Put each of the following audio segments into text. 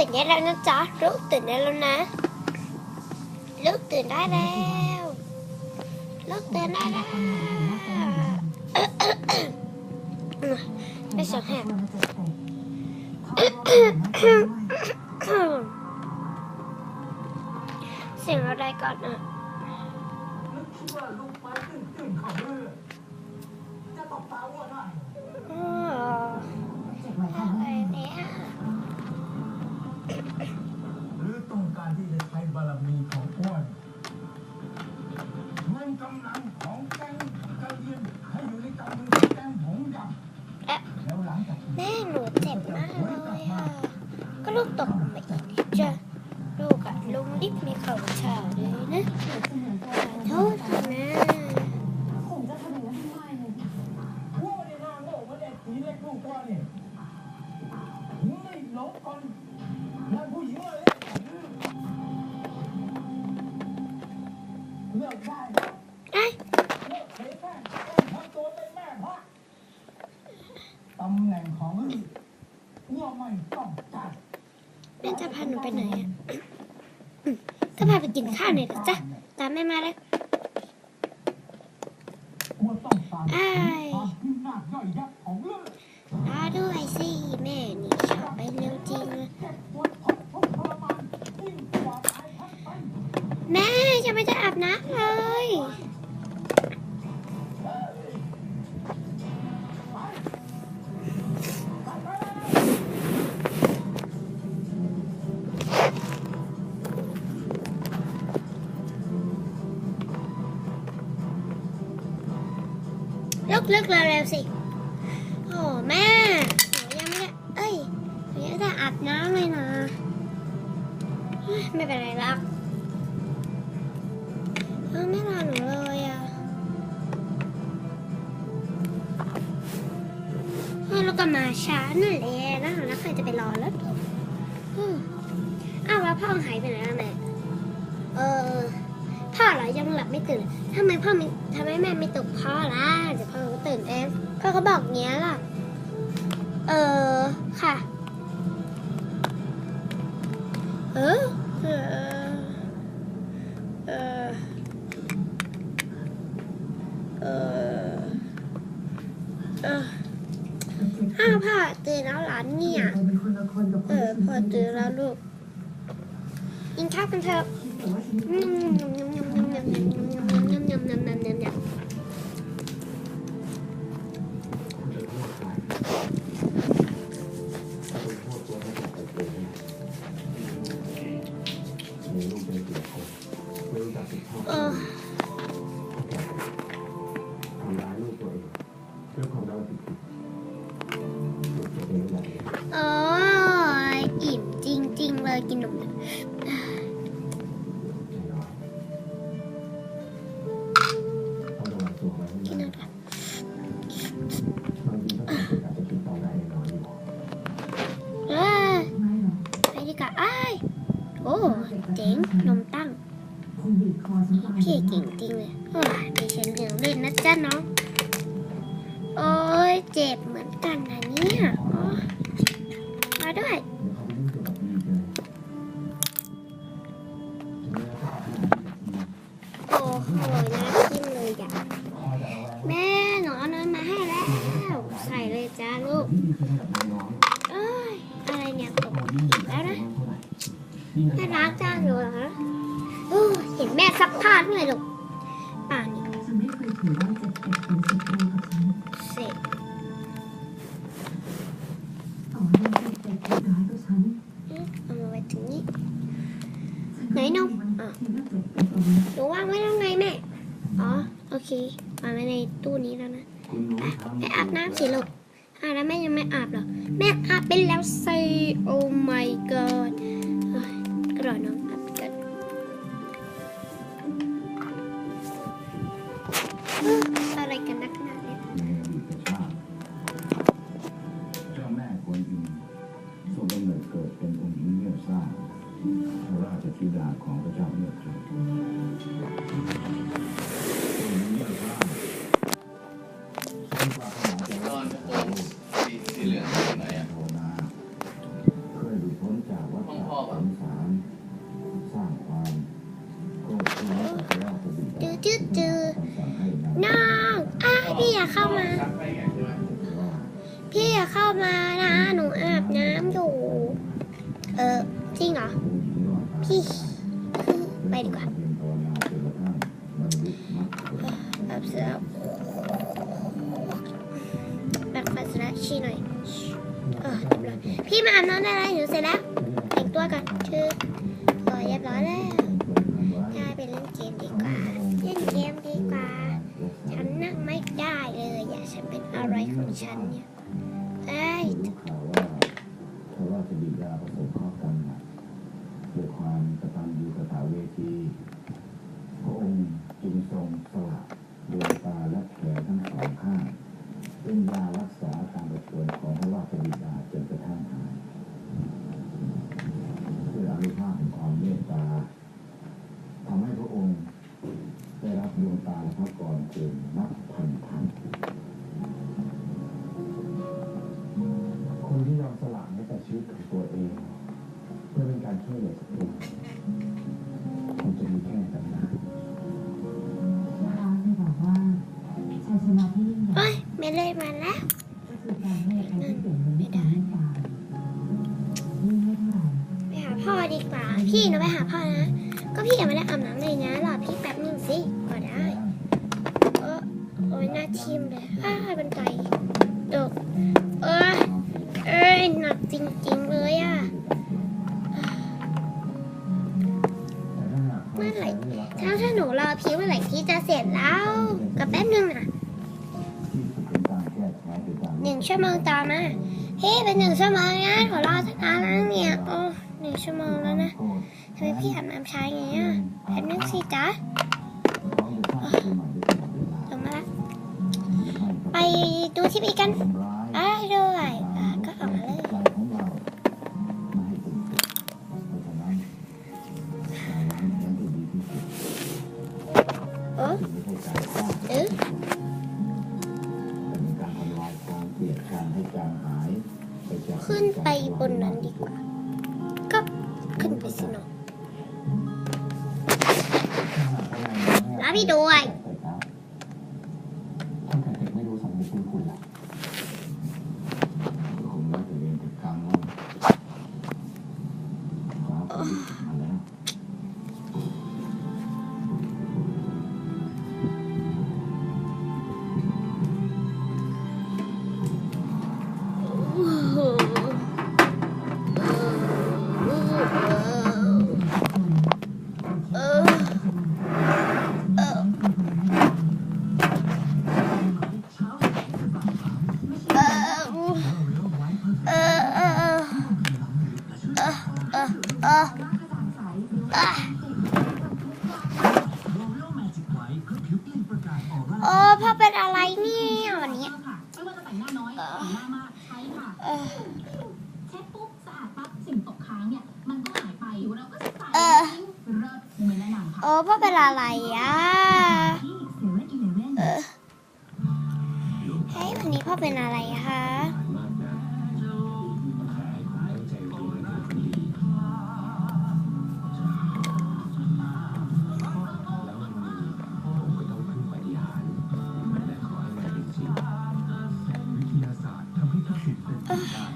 ตื่นได้แล้วนะจ๊ะลูกตื่นได้แล้วนะลูกตื่นได้แล้วลูกตื่นได้แล้วไม่สียงแหเสียงอะไรก่อนอะ ลยเลือกได้ไอ้ยเลิกเทแม่ต้องทำตัวเป็นแม่พระตำแหน่งของลูกว่าไม่ต้องการแม่จะพาหนูไปไหนอะอืม ก็พาไปกินข้าวหน่อยนะจ๊ะตามแม่มาเลยว่าต้องการอ้ายความพินาศย่อยยับของเรื่องรอด้วยสิแม่นี่ชอบไปเร็วจริงเลยเจ็บปวดทนทุกข์ทรมานยิ่งกว่าตายทั้งเป็นแม่จะไม่จะอาบน้ำเล ลุกลุกเร็วๆสิ โอ้แม่หนูยังไม่ได้ เอ้ยหนูยังไม่ได้อาบน้ำเลยนะ ไม่เป็นไรหรอกเออไม่รอหนูเลยอะเฮ้ยเราก็มาช้านั่นแหละแล้วแล้วใครจะไปรอแล้วอืมอ้าวแล้วพ่อหายไปไหนแล้วแม่เออ พ่อเหรอยังหลับไม่ตื่นทำไมพ่อไม่ทำไมแม่ไม่ตกพ่อล่ะเดี๋ยวพ่อก็ตื่นเองพ่อก็บอกเงี้ยล่ะ เออค่ะ เออเออเออเออเอออ้าวพ่อตื่นแล้วเหรอเนี่ย เออพ่อตื่นแล้วลูกกินข้าวกันเถอะ กินนมกินอะไรเออไม่หรอกไปดีกว่าอ้ายโอ้เจ๋งนมตั้งคงบีบคอฉันตายพี่เก่งจริงเลยโอ้ยดิฉันเหลืองเล่นนะจ๊ะน้อง โอ้ยเจ็บเหมือนกันนะเนี่ย เนี่ยตกอีกแล้วนะแม่ล้างจานอยู่เหรอโอ้ยเห็นแม่ซักผ้าด้วยลูกป่านนี้ฉันไม่เคยถือว่าเจ็บเจ็บเป็นสิบโลกับฉันเสร็จต่อให้เจ็บเจ็บเป็นร้ายกับฉันเอามาไว้ถึงนี้ฉัก็ม่มีวันที่น่าเจ็บเป็นตัวหนูวางไว้ตรงไหนแม่ อ๋อ โอเค วางไว้ในตู้นี้แล้วนะ ไปอาบน้ำสิลูก อาบแล้วแม่ยังไม่อาบเหรอ แม่อาบไปแล้วสิโอ้ my god กระโดดน้อง อย่าเข้ามา พี่อย่าเข้ามานะ หนูอาบน้ำอยู่ เออ จริงเหรอ พี่ไปดีกว่าแบบเสือแบ่งฟันเสร็จแล้วชี้หน่อยเออเรียบร้อยพี่มาอาบน้ำได้แล้วหนูเสร็จแล้วแต่งตัวก่อนชื่อ ฉันเนี่ยเอ้ยรู้ข่าวว่าพระราชบิดาประสบเคราะห์กรรมหนักด้วยความกตัญญูกตเวทีพระองค์จึงทรงสละดวงตาและแขนทั้งสองข้างเป็นยารักษาการประชวรของพระราชบิดาจนกระทั่งหายด้วยอนุภาพแห่งความเมตตาทำให้พระองค์ได้รับดวงตาและพระกรเกินนับพันพันคน แม้แต่ชีวิตของตัวเอง เพื่อเป็นการช่วยเหลือสัตว์คงจะมีแค่ตำนานนะคะเลยบอกว่าชัยชนะที่ยิ่งใหญ่ โอ้ยไม่เล่นมาแล้ว ก็คือการให้อภัยที่เปลี่ยนเป็นไม่ได้ไม่ตายยิ่งให้เท่าไหร่ไปหาพ่อดีกว่า พี่หนูไปหาพ่อนะ ก็พี่ยังไม่ได้อาบน้ำเลยนะ รอพี่แป๊บหนึงสิ ก็ได้เออโอ้ยหน้าทิมเลยอ้า ถ้าถ้าหนูรอพี่เมื่อไหร่พี่จะเสร็จแล้วกับแป๊บนึงอะหนึ่งชั่วโมงต่อมาพี่เป็นหนึ่งชั่วโมงนะขอรอสักนานแล้วเนี่ยโอ้หนึ่งชั่วโมงแล้วนะทำไมพี่อาบน้ำช้าอย่างเงี้ยแป๊บนึงสิจ๊ะพร้อมจะสร้างขึ้นใหม่ด้วยตลงมาละไปดูทีวีกันทำร้ายได้ด้วย ขึ้นไปบนนั้นดีกว่า ก็ขึ้นไปสิเนาะลาพี่ด้วย อเป็นอะไรเนี่ยวันนี้ไม่ว่าจะแต่งหน้าน้อยหรือหน้ามากใช้ค่ะเออเช็ดปุ๊บสะอาดปั๊บสิ่งตกค้างเนี่ยมันก็หายไปเราก็ใส่เออเลิศไม่แนะนำค่ะโอ้พ่อเป็นอะไรอะที่เซเว่นอีเลฟเว่นเออเฮ้ยวันนี้พ่อเป็นอะไรคะ Yeah.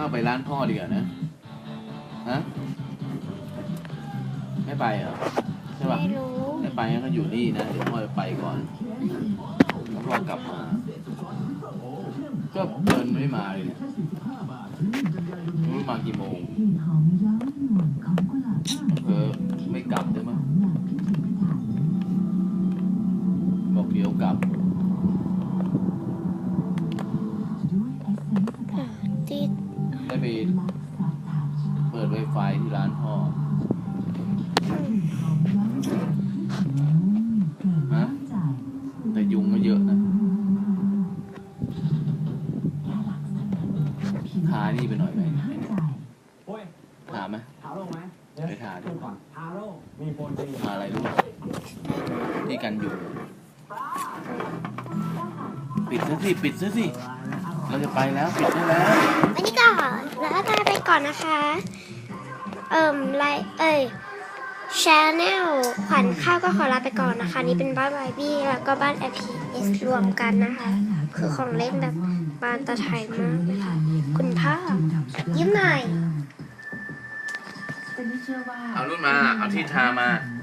ข้าวไปร้านพ่อดีกว่านะ ฮะ ไม่ไปเหรอ ใช่ป่ะไม่รู้ไม่ไปงั้นก็อยู่นี่นะ เดี๋ยวพ่อจะไปก่อนแล้วพ่อกลับมา ก็เดินไม่มาเลยเนี่ยไม่รู้มากี่โมงกลิ่นหอมย้อมยวนของ สิปิดซะสิเราจะไปแล้วปิดได้แล้ววันนี้ก็แล้วก็ไปก่อนนะคะ เอิ่มไลฟ์เอ้ยชแนลขวัญข้าวก็ขอลาไปก่อนนะคะ นี่เป็นบ้านไบบี้แล้วก็บ้าน FPS รวมกันนะคะ คือของเล่นแบบบ้านตาไทยมากคุณพ่อยิ้มหน่อยแต่ไม่เชื่อว่าเอารุ่นมา เอาที่ทามาเ